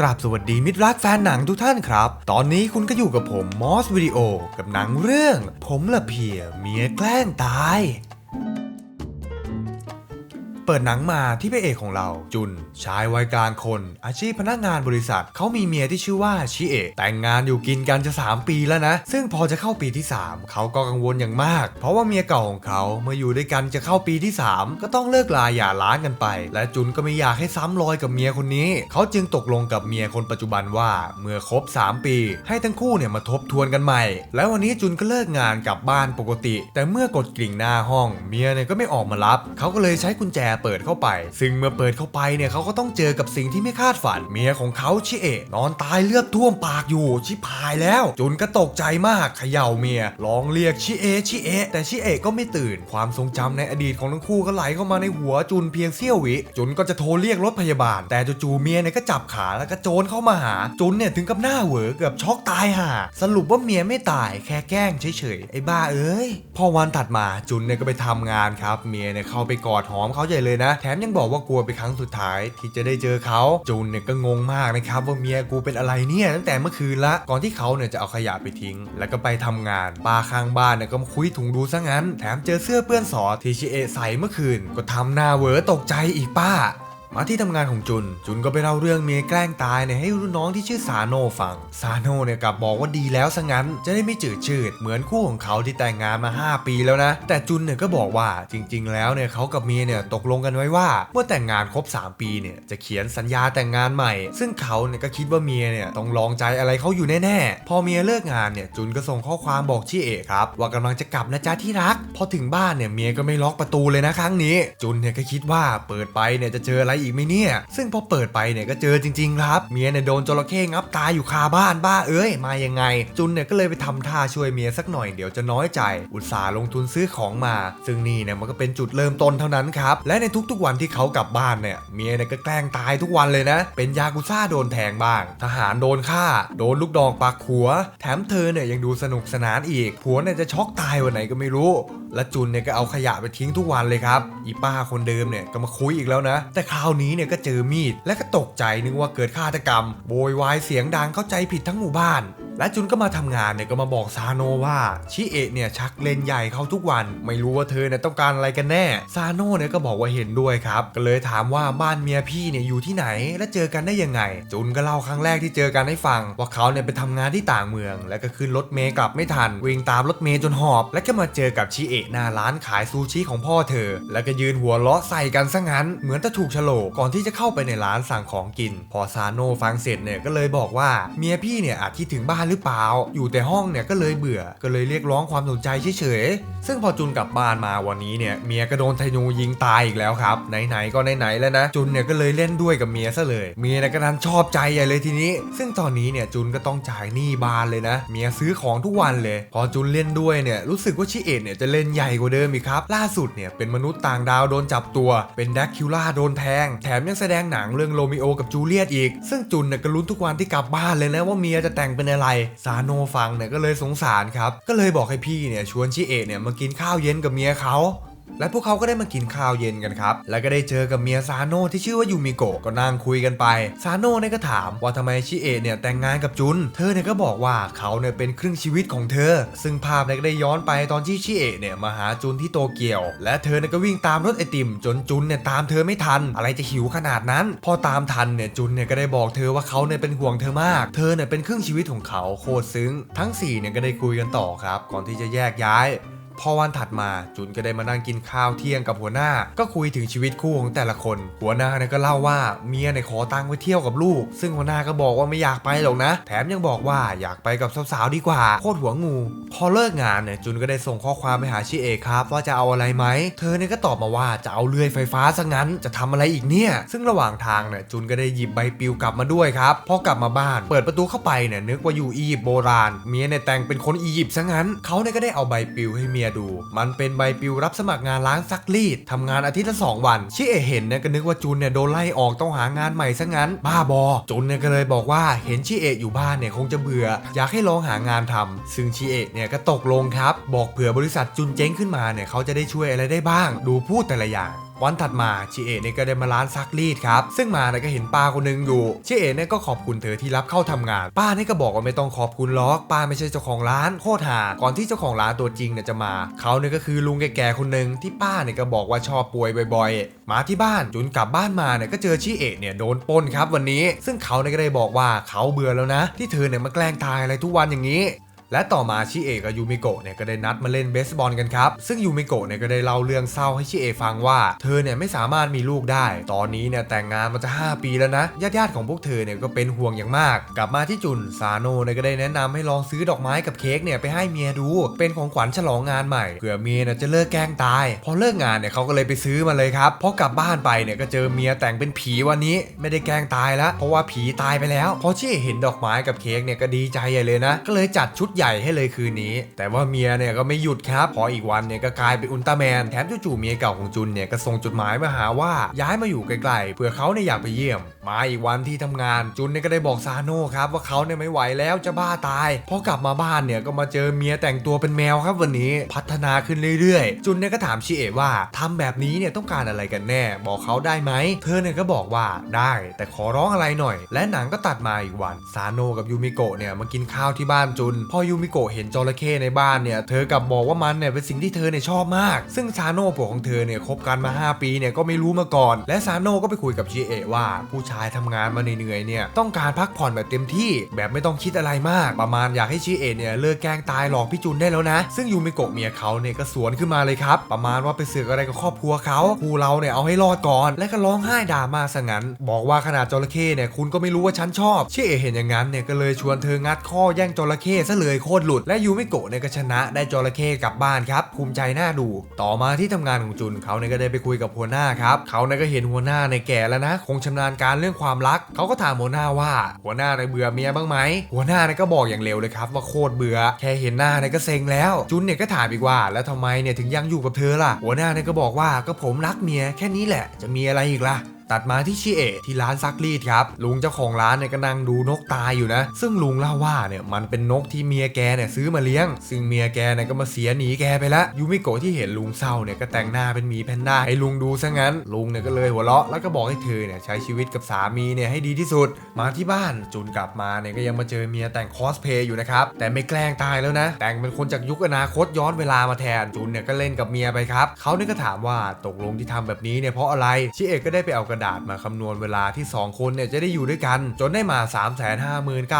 กราบสวัสดีมิตรรักแฟนหนังทุกท่านครับ ตอนนี้คุณก็อยู่กับผมมอสวิดีโอ กับหนังเรื่อง ผมละเพียเมียแกล้งตาย เปิดหนังมาที่พระเอกของเราจุนชายวัยกลางคน อาชีพพนักงานบริษัทเขามีเมียที่ชื่อว่าชิเอะแต่งงานอยู่กินกันจะ 3 ปีแล้วนะ ซึ่งพอจะเข้าปีที่ 3 เขาก็กังวลอย่างมาก เพราะว่าเมียเก่าของเขาเมื่ออยู่ด้วยกันจะเข้าปีที่ 3 ก็ต้องเลิกลาหย่าร้างกันไป และจุนก็ไม่อยากให้ซ้ำรอยกับเมียคนนี้ เขาจึงตกลงกับเมียคนปัจจุบันว่าเมื่อครบ 3 ปี ให้ทั้งคู่เนี่ยมาทบทวนกันใหม่ แล้ววันนี้จุนก็เลิกงานกลับบ้านปกติ แต่เมื่อกดกริ่งหน้าห้องเมียเนี่ยก็ไม่ออกมารับ เขาก็เลยใช้กุญแจเปิดเข้าไป ซึ่งเมื่อเปิดเข้าไปเนี่ยเขาก็ต้องเจอกับสิ่งที่ไม่คาดฝัน เมียของเขาชิเอะนอนตายเลือดท่วมปากอยู่ชิพายแล้ว จุนก็ตกใจมากเขย่าเมียร้องเรียกชิเอะชิเอะแต่ชิเอะก็ไม่ตื่น ความทรงจำในอดีตของทั้งคู่ก็ไหลเข้ามาในหัวจุนเพียงเสี้ยววิ จุนก็จะโทรเรียกรถพยาบาล แต่จู่ๆเมียเนี่ยก็จับขาแล้วก็โจรเข้ามาหา จุนเนี่ยถึงกับหน้าเหวอเกือบช็อกตายห่าสรุปว่าเมียไม่ตายแค่แกล้งเฉยๆไอ้บ้าเอ้ยพอวันถัดมาจุนเนี่ยก็ไปทำงานครับ เมียเนี่ยเข้าไปกอดหอมเขาใหญ่เลยนะ แถมยังบอกว่ากลัวไปนครั้งสุดท้ายที่จะได้เจอเขาจูนเนี่ยก็งงมากนะครับว่าเมียกูเป็นอะไรเนี่ยตั้งแต่เมื่อคืนละก่อนที่เขาเนี่ยจะเอาขยะไปทิ้ง แล้วก็ไปทำงานป้าข้างบ้านเนี่ยก็มาคุยถุงดูซะงั้น แถมเจอเสื้อเปื้อนสอที่ชิเอใส่เมื่อคืนก็ทำหน้าเวอตกใจอีกป้า มาที่ทำงานของจุน จุนก็ไปเล่าเรื่องเมียแกล้งตายเนี่ยให้รุ่นน้องที่ชื่อซาโนฟัง ซาโนเนี่ยกลับบอกว่าดีแล้วซะงั้น จะได้ไม่จืดชืด เหมือนคู่ของเขาที่แต่งงานมา 5 ปีแล้วนะ แต่จุนเนี่ยก็บอกว่าจริง ๆ แล้วเนี่ยเขากับเมียเนี่ยตกลงกันไว้ว่า เมื่อแต่งงานครบ 3 ปีเนี่ยจะเขียนสัญญาแต่งงานใหม่ ซึ่งเขาเนี่ยก็คิดว่าเมียเนี่ยต้องลองใจอะไรเขาอยู่แน่ๆ พอเมียเลิกงานเนี่ยจุนก็ส่งข้อความบอกชี่เอกครับว่ากำลังจะกลับนะจ๊ะที่รัก พอถึงบ้านเนี่ยเมียก็ไม่ล็อกประตูเลยนะครั้งนี้ จุนเนี่ยก็คิดว่าเปิดไปเนี่ยจะเจออะไรอีกไหมเนี่ย ซึ่งพอเปิดไปเนี่ยก็เจอจริงๆครับ เมียเนี่ยโดนจระเข้งับตายอยู่คาบ้านบ้าเอ้ยมายังไง จุนเนี่ยก็เลยไปทำท่าช่วยเมียสักหน่อยเดี๋ยวจะน้อยใจ อุตส่าห์ลงทุนซื้อของมา ซึ่งนี่เนี่ยมันก็เป็นจุดเริ่มต้นเท่านั้นครับ และในทุกๆวันที่เขากลับบ้านเนี่ยเมียเนี่ยก็แกล้งตายทุกวันเลยนะ เป็นยากุซ่าโดนแทงบ้าง ทหารโดนฆ่า โดนลูกดอกปักหัว แถมเธอเนี่ยยังดูสนุกสนานอีกผัวเนี่ยจะช็อกตายวันไหนก็ไม่รู้ และจุนเนี่ยก็เอาขยะไปทิ้งทุกวันเลยครับอีป้าคนเดิมเนี่ยก็มาคุยอีกแล้วนะ แต่คราวาวนี้เนี่ยก็เจอมีดและก็ตกใจนึกว่าเกิดฆาตกรรม โวยวายเสียงดังเข้าใจผิดทั้งหมู่บ้าน และจุนก็มาทำงานเนี่ยก็มาบอกซาโนว่าชิเอะเนี่ยชักเลนใหญ่เขาทุกวัน ไม่รู้ว่าเธอเนี่ยต้องการอะไรกันแน่ซาโนเนี่ยก็บอกว่าเห็นด้วยครับ ก็เลยถามว่าบ้านเมียพี่เนี่ยอยู่ที่ไหน และเจอกันได้ยังไง จุนก็เล่าครั้งแรกที่เจอกันให้ฟัง ว่าเขาเนี่ยไปทำงานที่ต่างเมือง แล้วก็ขึ้นรถเมย์กลับไม่ทันวิ่งตามรถเมย์จนหอบ และก็มาเจอกับชิเอะหน้าร้านขายซูชิของพ่อเธอ แล้วก็ยืนหัวเราะใส่กันซะงั้น เหมือนจะถูกฉลกก่อนที่จะเข้าไปในร้านสั่งของกิน พอซาโนฟังเสร็จเนี่ยก็เลยบอกว่าเมียพี่เนี่ยอาจคิดถึงบ้านหรือเปล่า อยู่แต่ห้องเนี่ยก็เลยเบื่อ ก็เลยเรียกร้องความสนใจเฉยๆ ซึ่งพอจุนกลับบ้านมาวันนี้เนี่ยเมียก็โดนธนูยิงตายอีกแล้วครับ ไหนๆก็ไหนๆแล้วนะ จุนเนี่ยก็เลยเล่นด้วยกับเมียซะเลย เมียเนี่ยก็ดันชอบใจใหญ่เลยทีนี้ ซึ่งตอนนี้เนี่ยจุนก็ต้องจ่ายหนี้บานเลยนะ เมียซื้อของทุกวันเลย พอจุนเล่นด้วยเนี่ยรู้สึกว่าชิเอะเนี่ยจะเล่นใหญ่กว่าเดิมอีกครับ ล่าสุดเนี่ยเป็นมนุษย์ต่างดาวโดนจับตัว เป็นแดกคิวล่าโดนแทง แถมยังแสดงหนังเรื่องโรมิโอกับจูเลียตอีก ซึ่งจุนเนี่ยก็ลุ้นทุกวันที่กลับบ้านเลยนะว่าเมียจะแต่งเป็นอะไรซาโนฟังเนี่ยก็เลยสงสารครับ ก็เลยบอกให้พี่เนี่ยชวนชิเอะเนี่ยมากินข้าวเย็นกับเมียเขา และพวกเขาก็ได้มากินข้าวเย็นกันครับ แล้วก็ได้เจอกับเมียซาโนะที่ชื่อว่ายูมิโกะก็นั่งคุยกันไป ซาโนะเนี่ยก็ถามว่าทำไมชิเอะเนี่ยแต่งงานกับจุน เธอเนี่ยก็บอกว่าเขาเนี่ยเป็นครึ่งชีวิตของเธอ ซึ่งภาพเนี่ยก็ได้ย้อนไปตอนที่ชิเอะเนี่ยมาหาจุนที่โตเกียว และเธอเนี่ยก็วิ่งตามรถไอติม จนจุนเนี่ยตามเธอไม่ทัน อะไรจะหิวขนาดนั้น พอตามทันเนี่ยจุนเนี่ยก็ได้บอกเธอว่าเขาเนี่ยเป็นห่วงเธอมาก เธอเนี่ยเป็นครึ่งชีวิตของเขาโคตรซึ้ง ทั้งสี่เนี่ยก็ได้คุยกันต่อครับ ก่อนที่จะแยกย้าย พอวันถัดมาจุนก็ได้มานั่งกินข้าวเที่ยงกับหัวหน้า ก็คุยถึงชีวิตคู่ของแต่ละคน หัวหน้าเนี่ยก็เล่าว่าเมียเนี่ยขอตังค์ไปเที่ยวกับลูก ซึ่งหัวหน้าก็บอกว่าไม่อยากไปหรอกนะ แถมยังบอกว่าอยากไปกับสาวๆดีกว่าโคตรหัวงู พอเลิกงานเนี่ยจุนก็ได้ส่งข้อความไปหาชิเอะครับ ว่าจะเอาอะไรไหม เธอเนี่ยก็ตอบมาว่าจะเอาเลื่อยไฟฟ้าซะงั้นจะทำอะไรอีกเนี่ย ซึ่งระหว่างทางเนี่ยจุนก็ได้หยิบใบปลิวกลับมาด้วยครับพอกลับมาบ้านเปิดประตูเข้าไปเนี่ยนึกว่าอยู่อียิปต์โบราณเมียเนี่ยแต่งเป็นคนอียิปต์ซะงั้นเขาเนี่ยก็ได้เอาใบปลิวให้เมียดู มันเป็นใบปลิวรับสมัครงานล้างซักรีดทำงานอาทิตย์ละสองวันชิเอเห็นเนี่ยก็นึกว่าจุนเนี่ยโดนไล่ออกต้องหางานใหม่ซะงั้น บ้าบอ จุนเนี่ยก็เลยบอกว่าเห็นชิเอะอยู่บ้านเนี่ยคงจะเบื่อ อยากให้ลองหางานทำซึ่งชิเอะเนี่ยก็ตกลงครับ บอกเผื่อบริษัทจุนเจ๊งขึ้นมาเนี่ยเขาจะได้ช่วยอะไรได้บ้าง ดูพูดแต่ละอย่าง วันถัดมาชิเอะเนี่ยก็ได้มาร้านซักรีดครับ ซึ่งมาเนี่ยก็เห็นป้าคนหนึงอยู่ชิเอะเนี่ยก็ขอบคุณเธอที่รับเข้าทำงาน ป้าเนี่ยก็บอกว่าไม่ต้องขอบคุณหรอกป้าไม่ใช่เจ้าของร้านโคตรหาก่อนที่เจ้าของร้านตัวจริงเนี่ยจะมา เขาเนี่ยก็คือลุงแก่ๆคนหนึ่งที่ป้าเนี่ยก็บอกว่าชอบป่วยบ่อยๆ มาที่บ้านจุนกลับบ้านมาเนี่ยก็เจอชิเอะเนี่ยโดนปนครับวันนี้ ซึ่งเขาเนี่ยก็ได้บอกว่าเขาเบื่อแล้วนะ ที่เธอเนี่ยมาแกล้งตายอะไรทุกวันอย่างนี้ และต่อมาชิเอะกับยูมิโกะเนี่ยก็ได้นัดมาเล่นเบสบอลกันครับ ซึ่งยูมิโกะเนี่ยก็ได้เล่าเรื่องเศร้าให้ชิเอะฟังว่า เธอเนี่ยไม่สามารถมีลูกได้ ตอนนี้เนี่ยแต่งงานมาจะ 5 ปีแล้วนะญาติๆของพวกเธอเนี่ยก็เป็นห่วงอย่างมาก กลับมาที่จุนซาโนเนี่ยก็ได้แนะนำให้ลองซื้อดอกไม้กับเค้กเนี่ยไปให้เมียดู เป็นของขวัญฉลองงานใหม่เผื่อเมียเนี่ยจะเลิกแกล้งตาย พอเลิกงานเนี่ยเขาก็เลยไปซื้อมาเลยครับพอกลับบ้านไปเนี่ยก็เจอเมียแต่งเป็นผีวันนี้ไม่ได้แกล้งตายแล้วเพราะว่าผีตายไปแล้วพอชิเอะเห็นดอกไม้กับเค้กเนี่ยก็ดีใจใหญ่เลยนะ ก็เลยจัดชุดใหญ่ให้เลยคืนนี้ แต่ว่าเมียเนี่ยก็ไม่หยุดครับ พออีกวันเนี่ยก็กลายเป็นอุลตร้าแมน แถมจู่ๆเมียเก่าของจุนเนี่ยก็ส่งจดหมายมาหาว่าย้ายมาอยู่ไกลๆเพื่อเขาเนี่ยอยากไปเยี่ยม มาอีกวันที่ทำงานจุนเนี่ยก็ได้บอกซาโน่ครับว่าเขาเนี่ยไม่ไหวแล้วจะบ้าตายพอกลับมาบ้านเนี่ยก็มาเจอเมียแต่งตัวเป็นแมวครับวันนี้พัฒนาขึ้นเรื่อยๆ จุนเนี่ยก็ถามชิเอะว่าทำแบบนี้เนี่ยต้องการอะไรกันแน่ บอกเขาได้ไหมเธอเนี่ยก็บอกว่าได้แต่ขอร้องอะไรหน่อย และหนังก็ตัดมาอีกวันซาโน่กับยูมิโกะเนี่ยมากินข้าวที่บ้านจุน พอยูมิโกะเห็นจระเข้ในบ้านเนี่ยเธอกลับบอกว่ามันเนี่ยเป็นสิ่งที่เธอเนี่ยชอบมาก ซึ่งซาโน่ผัวของเธอเนี่ยคบกันมา 5 ปีเนี่ยก็ไม่รู้มาก่อน และซาโน่ก็ไปคุยกับชิเอะว่าผู้ชายทำงานมาเหนื่อยๆเนี่ยต้องการพักผ่อนแบบเต็มที่ แบบไม่ต้องคิดอะไรมาก ประมาณอยากให้ชิเอเนี่ยเลิกแกล้งตายหลอกพี่จุนได้แล้วนะ ซึ่งยูมิโกะเมียเขาเนี่ยก็สวนขึ้นมาเลยครับประมาณว่าไปเสือกอะไรกับครอบครัวเขาคู่เราเนี่ยเอาให้รอดก่อน และก็ร้องไห้ด่ามาซะงั้น บอกว่าขนาดจระเข้เนี่ยคุณก็ไม่รู้ว่าฉันชอบชิเอเห็นอย่างนั้นเนี่ยก็เลยชวนเธองัดข้อแย่งจระเข้ซะเลยโคตรหลุด และยูมิโกะเนี่ยก็ชนะได้จระเข้กลับบ้านครับภูมิใจน่าดู ต่อมาที่ทำงานของจุนเขาเนี่ยก็ได้ไปคุยกับหัวหน้าครับเขาเนี่ยก็เห็นหัวหน้าในแก่แล้วนะ คงชำนาญการเรื่องความรักเขาก็ถามหัวหน้าว่า หัวหน้าในเบื่อเมียบ้างไหมหัวหน้าเนี่ยก็บอกอย่างเร็วเลยครับว่าโคตรเบื่อแค่เห็นหน้าเนี่ยก็เซ็งแล้วจุนเนี่ยก็ถามอีกว่า แล้วทำไมเนี่ยถึงยังอยู่กับเธอล่ะ หัวหน้าเนี่ยก็บอกว่าก็ผมรักเมียแค่นี้แหละจะมีอะไรอีกล่ะ ตัดมาที่ชิเอะที่ร้านซักรีดครับลุงเจ้าของร้านเนี่ยก็นั่งดูนกตายอยู่นะ ซึ่งลุงเล่าว่าเนี่ยมันเป็นนกที่เมียแกเนี่ยซื้อมาเลี้ยง ซึ่งเมียแกเนี่ยก็มาเสียหนีแกไปแล้วยูมิโกะที่เห็นลุงเศร้าเนี่ยก็แต่งหน้าเป็นหมีแพนด้าให้ลุงดูซะงั้น ลุงเนี่ยก็เลยหัวเราะแล้วก็บอกให้เธอเนี่ยใช้ชีวิตกับสามีเนี่ยให้ดีที่สุด มาที่บ้านจุนกลับมาเนี่ยก็ยังมาเจอเมียแต่งคอสเพย์อยู่นะครับแต่ไม่แกล้งตายแล้วนะ แต่งเป็นคนจากยุคอนาคตย้อนเวลามาแทนจุนเนี่ยก็เล่นกับเมียไปครับเขาเนี่ยก็ถามว่าตกลงที่ทำแบบนี้เนี่ยเพราะอะไรชิเอะก็ได้ไปเอากระดาษมาคำนวณเวลาที่ 2 คนเนี่ยจะได้อยู่ด้วยกัน จนได้มา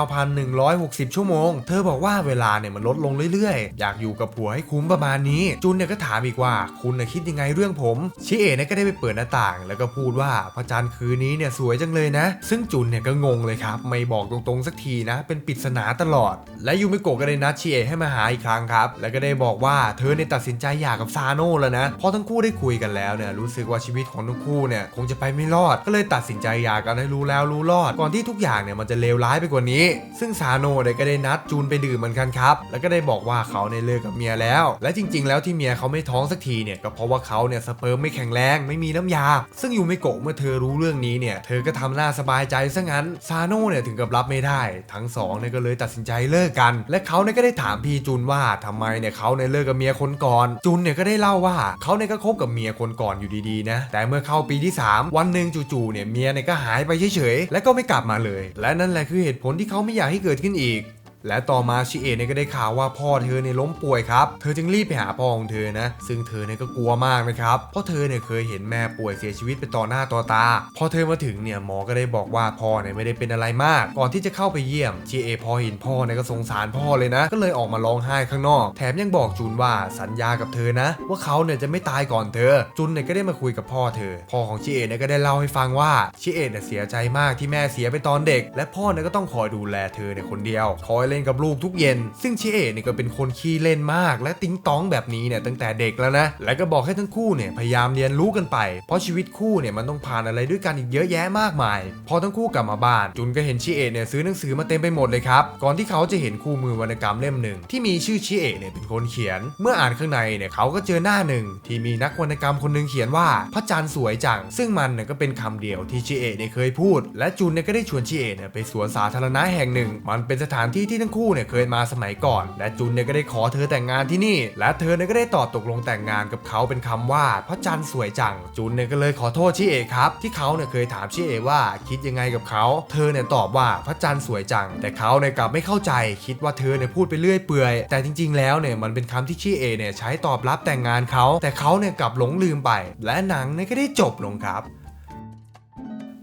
359,160 ชั่วโมง เธอบอกว่าเวลาเนี่ยมันลดลงเรื่อยๆ อยากอยู่กับผัวให้คุ้มประมาณนี้ จุนเนี่ยก็ถามอีกว่าคุณน่ะคิดยังไงเรื่องผม ชิเอะเนี่ยก็ได้ไปเปิดหน้าต่าง แล้วก็พูดว่าพระจันทร์คืนนี้เนี่ยสวยจังเลยนะ ซึ่งจุนเนี่ยก็งงเลยครับ ไม่บอกตรงๆสักทีนะ เป็นปริศนาตลอด และยูมิโกะก็ได้นัดชิเอะให้มาหาอีกครั้งครับ แล้วก็ได้บอกว่าเธอเนี่ยตัดสินใจหย่ากับซาโน่แล้วนะเพราะทั้งคู่ได้คุยกันแล้วเนี่ยรู้สึกว่าชีวิตของทั้งคู่เนี่ยคงจะไปไม่รอด ก็เลยตัดสินใจหย่ากกันให้รู้แล้วรู้รอด ก่อนที่ทุกอย่างเนี่ยมันจะเลวร้ายไปกว่านี้ ซึ่งซาโน่เนี่ยก็ได้นัดจูนไปดื่มเหมือนกันครับ แล้วก็ได้บอกว่าเขาเนี่ยเลิกกับเมียแล้ว และจริง ๆ แล้วที่เมียเขาไม่ท้องสักทีเนี่ยก็เพราะว่าเขาเนี่ยสเปิร์มไม่แข็งแรงไม่มีน้ำยา ซึ่งยูไมโกะเมื่อเธอรู้เรื่องนี้เนี่ยเธอก็ทำหน้าสบายใจซะงั้นซาโน่เนี่ยถึงกับรับไม่ได้ ทั้งสองเนี่ยก็เลยตัดสินใจเลิกกัน และเขาเนี่ยก็ได้ถามพี่จุนว่าทำไมเนี่ยเขาเนี่ยเลิกกับเมียคนก่อนจุนเนี่ยก็ได้เล่าว่าเขาเนี่ยก็คบกับเมียคนก่อนอยู่ดีๆนะแต่เมื่อเข้าปีที่ 3 วันหนึ่งจู่ๆเนี่ยเมียเนี่ยก็หายไปเฉยๆและก็ไม่กลับมาเลย และนั่นแหละคือเหตุผลที่เขาไม่อยากให้เกิดขึ้นอีก และต่อมาชิเอะเนี่ยก็ได้ข่าวว่าพ่อเธอเนี่ยล้มป่วยครับ เธอจึงรีบไปหาพ่อของเธอนะ ซึ่งเธอเนี่ยก็กลัวมากนะครับ เพราะเธอเนี่ยเคยเห็นแม่ป่วยเสียชีวิตไปต่อหน้าต่อตา พอเธอมาถึงเนี่ยหมอก็ได้บอกว่าพ่อเนี่ยไม่ได้เป็นอะไรมาก ก่อนที่จะเข้าไปเยี่ยมชิเอะพอเห็นพ่อเนี่ยก็สงสารพ่อเลยนะ ก็เลยออกมาร้องไห้ข้างนอก แถมยังบอกจุนว่าสัญญากับเธอนะ ว่าเขาเนี่ยจะไม่ตายก่อนเธอ จุนเนี่ยก็ได้มาคุยกับพ่อเธอ พ่อของชิเอะเนี่ยก็ได้เล่าให้ฟังว่าชิเอะเนี่ยเสียใจมากที่แม่เสียไปตอนเด็ก และพ่อเนี่ยก็ต้องคอยดูแลเธอเนี่ยคนเดียวคอยเล่นกับลูกทุกเย็น ซึ่งชิเอะเนี่ยก็เป็นคนขี้เล่นมาก และติ๊งต้องแบบนี้เนี่ยตั้งแต่เด็กแล้วนะ และก็บอกให้ทั้งคู่เนี่ยพยายามเรียนรู้กันไป เพราะชีวิตคู่เนี่ยมันต้องผ่านอะไรด้วยกันอีกเยอะแยะมากมาย พอทั้งคู่กลับมาบ้าน จุนก็เห็นชิเอะเนี่ยซื้อหนังสือมาเต็มไปหมดเลยครับ ก่อนที่เขาจะเห็นคู่มือวรรณกรรมเล่มหนึ่งที่มีชื่อชิเอะเนี่ยเป็นคนเขียน เมื่ออ่านข้างในเนี่ยเขาก็เจอหน้าหนึ่งที่มีนักวรรณกรรมคนหนึ่งเขียนว่าพระจันทร์สวยจัง ซึ่งมันเนี่ยก็เป็นคำเดียวที่ชิเอะเนี่ยเคยพูด และจุนเนี่ยก็ได้ชวนชิเอะเนี่ยไปสวนสาธารณะแห่งหนึ่ง มันเป็นสถานที่ที่ทั้งคู่เนี่ยเคยมาสมัยก่อน และจุนเนี่ยก็ได้ขอเธอแต่งงานที่นี่ และเธอเนี่ยก็ได้ตอบตกลงแต่งงานกับเขาเป็นคำว่าพระจันทร์สวยจัง จุนเนี่ยก็เลยขอโทษชิเอครับ ที่เขาเนี่ยเคยถามชิเอว่าคิดยังไงกับเขา เธอเนี่ยตอบว่าพระจันทร์สวยจัง แต่เขาเนี่ยกลับไม่เข้าใจ คิดว่าเธอเนี่ยพูดไปเรื่อยเปื่อย แต่จริง ๆ แล้วเนี่ยมันเป็นคำที่ชิเอเนี่ยใช้ตอบรับแต่งงานเขา แต่เขาเนี่ยกลับหลงลืมไป และหนังเนี่ยก็ได้จบลงครับ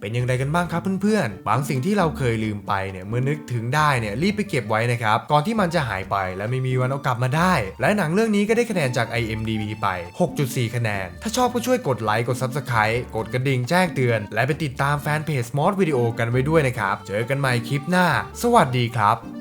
เป็นอย่างไรกันบ้างครับเพื่อนๆ บางสิ่งที่เราเคยลืมไปเนี่ยเมื่อนึกถึงได้เนี่ยรีบไปเก็บไว้นะครับก่อนที่มันจะหายไปและไม่มีวันเอากลับมาได้ และหนังเรื่องนี้ก็ได้คะแนนจาก IMDb ไป 6.4 คะแนน ถ้าชอบก็ช่วยกดไลค์กด Subscribe กดกระดิ่งแจ้งเตือน และไปติดตามแฟนเพจ Smart Video กันไว้ด้วยนะครับ เจอกันใหม่คลิปหน้า สวัสดีครับ